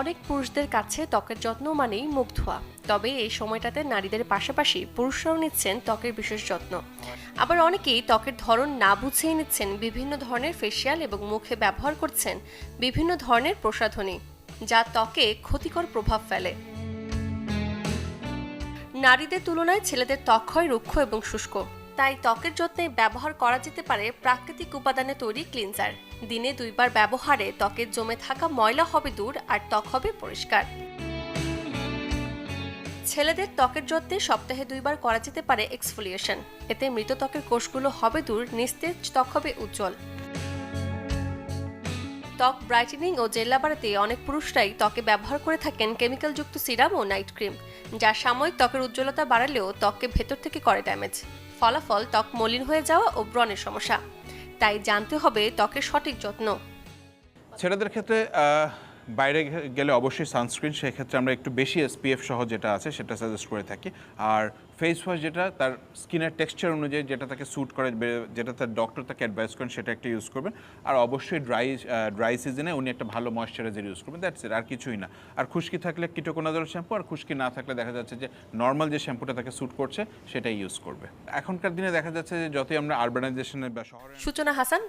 অনেক পুরুষদের কাছে ত্বকের যত্ন মানেই মুখ ধোয়া। তবে এই সময়টাতে নারীদের পাশাপাশি পুরুষরাও নিচ্ছেন ত্বকের বিশেষ যত্ন। আবার অনেকেই ত্বকের ধরন না বুঝেই নিচ্ছেন বিভিন্ন ধরনের ফেসিয়াল এবং মুখে ব্যবহার করছেন বিভিন্ন ধরনের প্রসাধনী, যা ত্বকে ক্ষতিকর প্রভাব ফেলে। নারীদের তুলনায় ছেলেদের ত্বক হয় রুক্ষ এবং শুষ্ক। তাই ত্বকের যত্নে ব্যবহার করা যেতে পারে প্রাকৃতিক উপাদানে তৈরি ক্লিনজার। দিনে দুইবার ব্যবহারে ত্বকের জমে থাকা ময়লা হবে দূর আর ত্বক হবে পরিষ্কার। ছেলেদের ত্বকের যত্নে সপ্তাহে দুইবার করা যেতে পারে এক্সফোলিয়েশন। এতে মৃত ত্বকের কোষগুলো হবে দূর, নিস্তেজ ত্বক হবে উজ্জ্বল। ত্বক ব্রাইটেনিং ও জেল্লা বাড়াতে অনেক পুরুষরাই ত্বকে ব্যবহার করে থাকেন কেমিক্যালযুক্ত সিরাম ও নাইট ক্রিম, যা সাময়িক ত্বকের উজ্জ্বলতা বাড়ালেও ত্বককে ভেতর থেকে করে ড্যামেজ। ফলাফল, ত্বক মলিন হয়ে যাওয়া ও ব্রণের সমস্যা। তাই জানতে হবে ত্বকের সঠিক যত্ন। ছেলেদের ক্ষেত্রে বাইরে গেলে অবশ্যই সানস্ক্রিন সেক্ষেত্রে আমরা একটু বেশি এসপিএফ সহ যেটা আছে সেটা সাজেস্ট করে থাকি। আর ফেস ওয়াশ যেটা, তার স্কিনের টেক্সচার অনুযায়ী যেটা তাকে স্যুট করে যেটা তার ডক্টর তাকে অ্যাডভাইস করেন সেটা একটা ইউজ করবেন। আর অবশ্যই ড্রাই ড্রাই সিজনে উনি একটা ভালো ময়শ্চারাইজার ইউজ করবেন দ্যাটস ইট আর কিছুই না। আর খুশকি থাকলে কিটোকোনাজল শ্যাম্পু আর খুশকি না থাকলে দেখা যাচ্ছে যে নর্মাল যে শ্যাম্পুটা তাকে স্যুট করছে, সেটাই ইউজ করবে। এখনকার দিনে দেখা যাচ্ছে যে যতই আমরা আরবানাইজেশনের বা শহরে সূচনা হাসান?